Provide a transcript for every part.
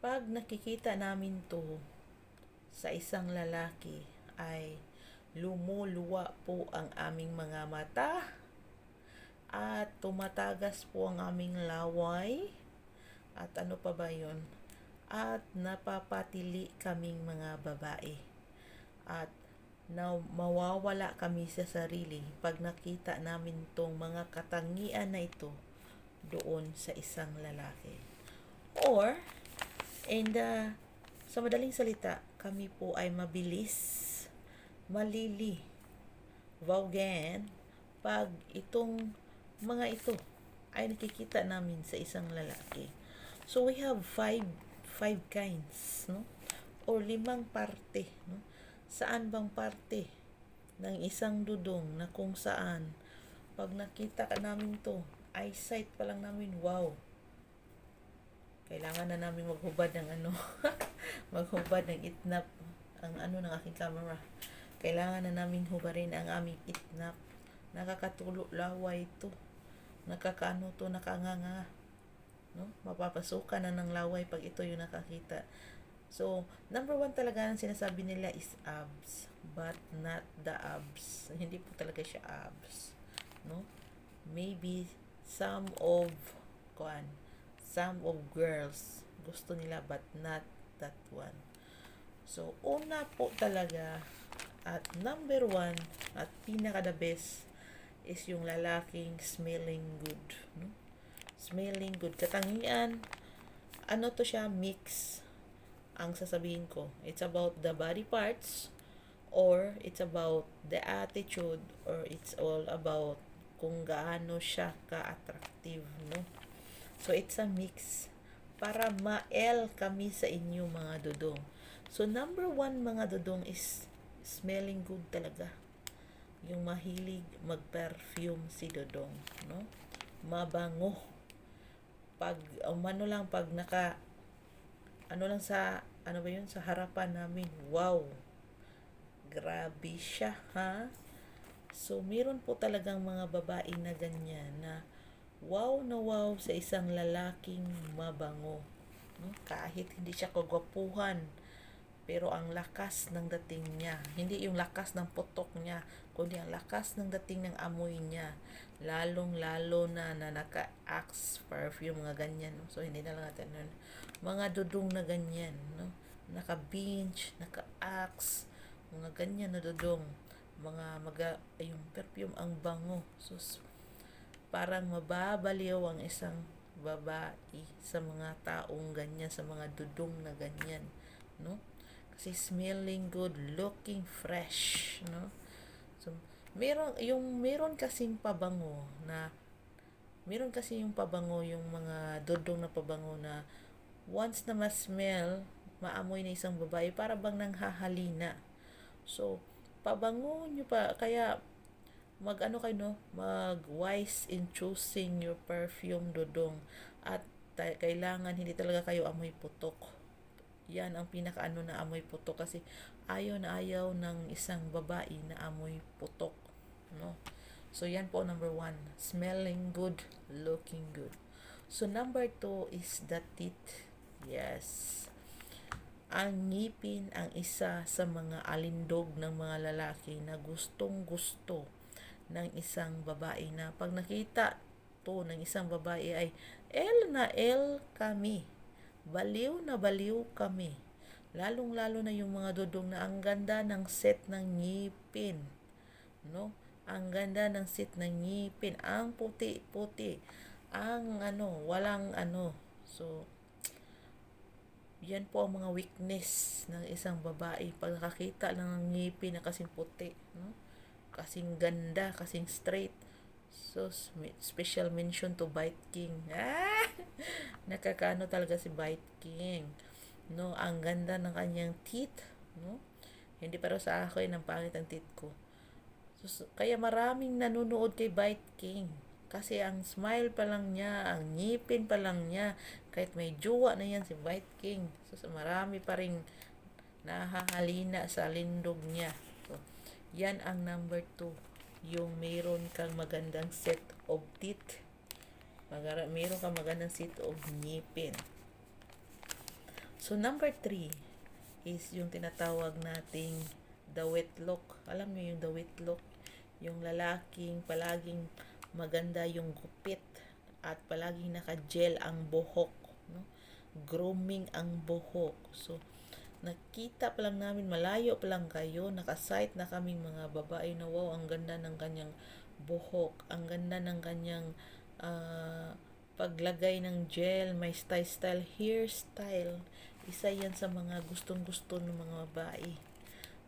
Pag nakikita namin to sa isang lalaki ay lumuluwa po ang aming mga mata at tumatagas po ang aming laway. At ano pa ba yon at napapatili kaming mga babae. At na mawawala kami sa sarili pag nakita namin tong mga katangian na ito doon sa isang lalaki. Or, and uh, sa madaling salita, kami po ay mabilis, malili, vaugan, pag itong mga ito ay nakikita namin sa isang lalaki. So, we have five, five kinds, no? Or limang parte, no? Saan bang parte ng isang dudong na kung saan pag nakita ka namin to, eyesight pa lang namin, wow, kailangan na namin maghubad ng ano, maghubad ng itnap ang ano ng aking camera. Kailangan na namin hubarin ang aming itnap. Nakakatulo laway ito. Nakakaano to, nakanganga. No? Mapapasukan na ng laway pag ito yung nakakita. So, number one talaga ang sinasabi nila is abs, but not the abs. Hindi po talaga siya abs. No? Maybe some of, kuan, some of girls gusto nila but not that one. So, una po talaga at number one at pinaka the best is yung lalaking smelling good. No? Smelling good. Katangian, ano to siya, mix ang sasabihin ko. It's about the body parts or it's about the attitude or it's all about kung gaano siya ka-attractive, no? So, it's a mix para ma-L kami sa inyo mga dudong. So, number one mga dudong is smelling good talaga. Yung mahilig mag-perfume si dudong, no? Mabango. Pag, umano lang, pag naka, ano lang sa ano ba yun, sa harapan namin. Wow! Grabe siya, ha? So, meron po talagang mga babae na ganyan na wow na wow sa isang lalaking mabango. No? Kahit hindi siya kagwapuhan, pero ang lakas ng dating niya, hindi yung lakas ng putok niya, kundi ang lakas ng dating ng amoy niya. Lalong-lalo na na naka-axe perfume, mga ganyan. No? So, hindi na lang natin nun. Mga dudong na ganyan, no? Naka-binge, naka-axe, mga ganyan na dudong. Mga maga, yung perfume ang bango. So, parang mababaliw ang isang babae sa mga taong ganyan, sa mga dudong na ganyan, no? Kasi smelling good, looking fresh, no? So, meron, yung meron kasing pabango na, meron kasi yung pabango, yung mga dudong na pabango na, once na ma-smell, maamoy na isang babae, para bang nanghahalina. So, pabango nyo pa, kaya, mag ano kayo no, mag wise in choosing your perfume dudong at kailangan hindi talaga kayo amoy putok. Yan ang pinakaano na amoy putok kasi ayaw na ayaw ng isang babae na amoy putok, no? So yan po number one, smelling good, looking good. So number two is the teeth. Yes. Ang ngipin ang isa sa mga alindog ng mga lalaki na gustong gusto ng isang babae na pag nakita to ng isang babae ay L na L kami. Baliw na baliw kami. Lalong-lalo na yung mga dudong na ang ganda ng set ng ngipin. No? Ang ganda ng set ng ngipin. Ang puti-puti. Ang ano, walang ano. So, yan po ang mga weakness ng isang babae. Pag nakakita lang ng ngipin na kasing puti. No? Kasing ganda, kasing straight. So, special mention to Bite King. Ah! Nakakaano talaga si Bite King. No, ang ganda ng kanyang teeth, no? Hindi pero sa akin ang pangit ang teeth ko. So, kaya maraming nanonood kay Bite King. Kasi ang smile pa lang niya, ang ngipin pa lang niya, kahit may jowa na yan si Bite King. So, marami pa rin nahahalina sa lindog niya. Yan ang number 2. Yung mayroon kang magandang set of teeth. Magara, mayroon kang magandang set of ngipin. So, number three is yung tinatawag nating the wet look. Alam niyo yung the wet look? Yung lalaking palaging maganda yung gupit at palaging naka-gel ang buhok. No? Grooming ang buhok. So, nakita pa lang namin, malayo pa lang kayo, nakasight na kaming mga babae na wow, ang ganda ng kanyang buhok, ang ganda ng kanyang ah, paglagay ng gel, may style-style hairstyle. Isa yan sa mga gustong-gusto ng mga babae.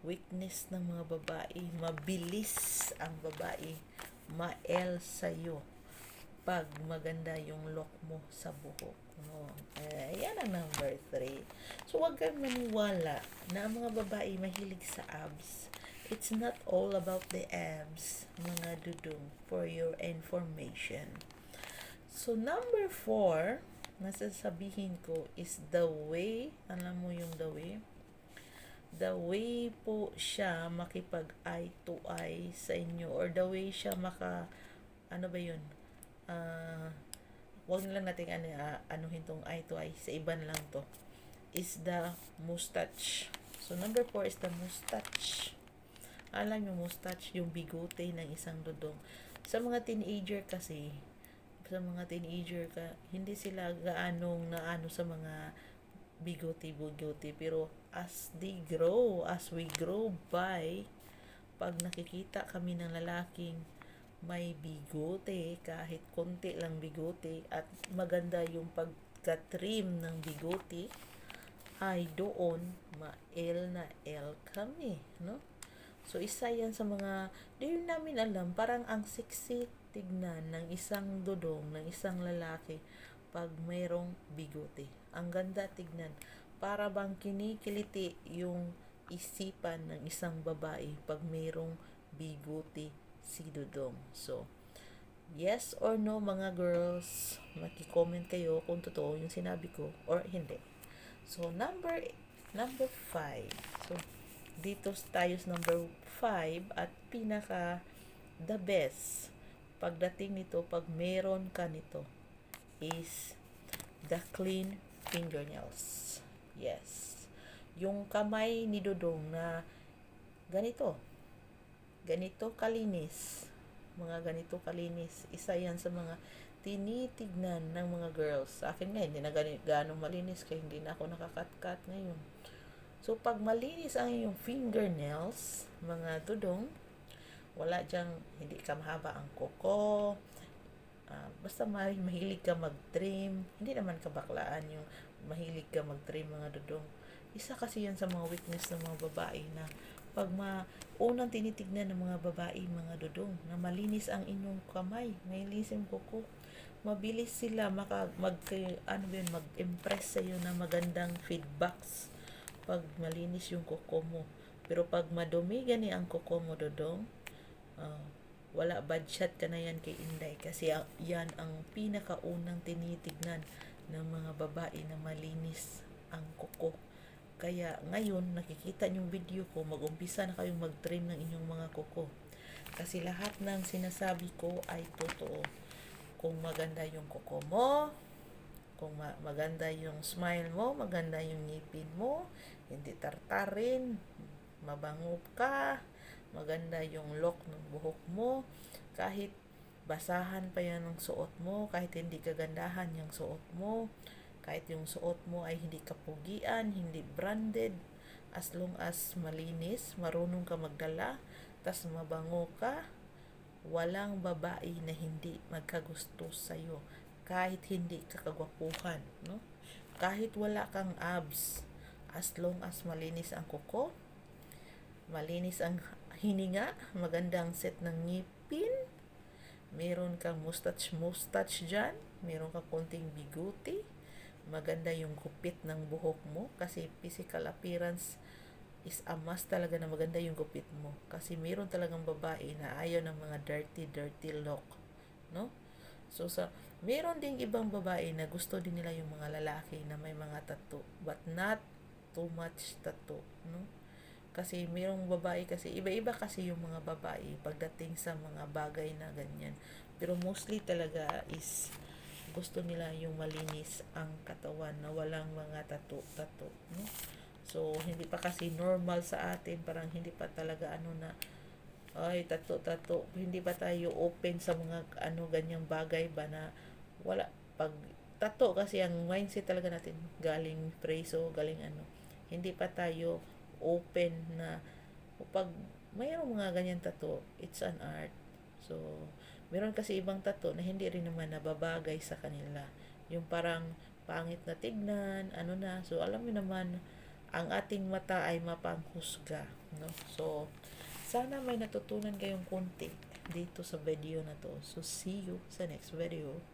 Weakness ng mga babae. Mabilis ang babae. Mael sa'yo pag maganda yung look mo sa buhok mo. Eh, yan ang number three. So, huwag kang maniwala na ang mga babae mahilig sa abs. It's not all about the abs, mga dudong, for your information. So, number four, nasasabihin ko is the way, alam mo yung the way? The way po siya makipag eye to eye sa inyo or the way siya maka, ano ba yun? Ah, wag lang natin ano, ah, anuhin tong eye to eye. Sa iban lang to. Is the mustache. So, number four is the mustache. Alam yung mustache, yung bigote ng isang dudong. Sa mga teenager kasi, sa mga teenager ka, hindi sila gaanong naano sa mga bigote-bigote. Pero as they grow, as we grow by, pag nakikita kami ng lalaking may bigote, kahit konti lang bigote, at maganda yung pagka-trim ng bigote, ay doon, ma-L na L kami, no? So, isa yan sa mga, di namin alam, parang ang sexy tignan ng isang dudong, ng isang lalaki, pag mayroong bigote. Ang ganda tignan. Para bang kinikiliti yung isipan ng isang babae pag mayroong bigote si dudong. So, yes or no mga girls, maki-comment kayo kung totoo yung sinabi ko or hindi. So, number number 5. So, dito tayo sa number 5 at pinaka the best pagdating nito pag meron ka nito is the clean fingernails. Yes. Yung kamay ni Dudong na ganito. Ganito kalinis. Mga ganito kalinis. Isa yan sa mga tinitignan ng mga girls. Sa akin nga, hindi na ganong malinis kaya hindi na ako nakakatkat ngayon. So, pag malinis ang iyong fingernails, mga dudong, wala diyang, hindi ka mahaba ang kuko, ah, basta ma- mahilig ka mag-trim, hindi naman kabaklaan yung mahilig ka mag-trim mga dudong. Isa kasi yan sa mga weakness ng mga babae na pag ma unang tinitignan ng mga babae, mga dudong, na malinis ang inyong kamay, malinis ang kuko, mabilis sila maka, mag, ano yun, mag-impress sa'yo na magandang feedbacks pag malinis yung kuko mo. Pero pag madumi gani ang kuko mo, dudong, ah, wala bad shot ka na yan kay Inday kasi yan ang pinakaunang tinitignan ng mga babae na malinis ang kuko. Kaya ngayon nakikita yung video ko, mag-umpisa na kayong mag-trim ng inyong mga kuko. Kasi lahat ng sinasabi ko ay totoo. Kung maganda yung kuko mo, kung ma- maganda yung smile mo, maganda yung ngipin mo, hindi tartarin, mabango ka, maganda yung look ng buhok mo, kahit basahan pa yan ng suot mo, kahit hindi kagandahan yung suot mo, kahit yung suot mo ay hindi kapugian, hindi branded, as long as malinis, marunong ka magdala, tas mabango ka, walang babae na hindi magkagusto sa'yo kahit hindi ka kagwapuhan, no? Kahit wala kang abs, as long as malinis ang kuko, malinis ang hininga, magandang set ng ngipin, meron kang mustache mustache dyan, meron kang konting biguti, maganda yung gupit ng buhok mo kasi physical appearance is a must talaga na maganda yung gupit mo. Kasi meron talagang babae na ayaw ng mga dirty dirty look no? So sa meron ding ibang babae na gusto din nila yung mga lalaki na may mga tattoo but not too much tattoo no? Kasi mayroong babae kasi iba-iba kasi yung mga babae pagdating sa mga bagay na ganyan. Pero mostly talaga is gusto nila yung malinis ang katawan na walang mga tato-tato. No? So, hindi pa kasi normal sa atin. Parang hindi pa talaga ano na ay tato-tato. Hindi pa tayo open sa mga ano ganyang bagay ba na wala pag tato kasi ang mindset talaga natin galing preso, galing ano. Hindi pa tayo open na pag mayroong mga ganyan tato, it's an art. So, meron kasi ibang tato na hindi rin naman nababagay sa kanila. Yung parang pangit na tignan, ano na. So, alam mo naman, ang ating mata ay mapanghusga. No? So, sana may natutunan kayong konti dito sa video na to. So, see you sa next video.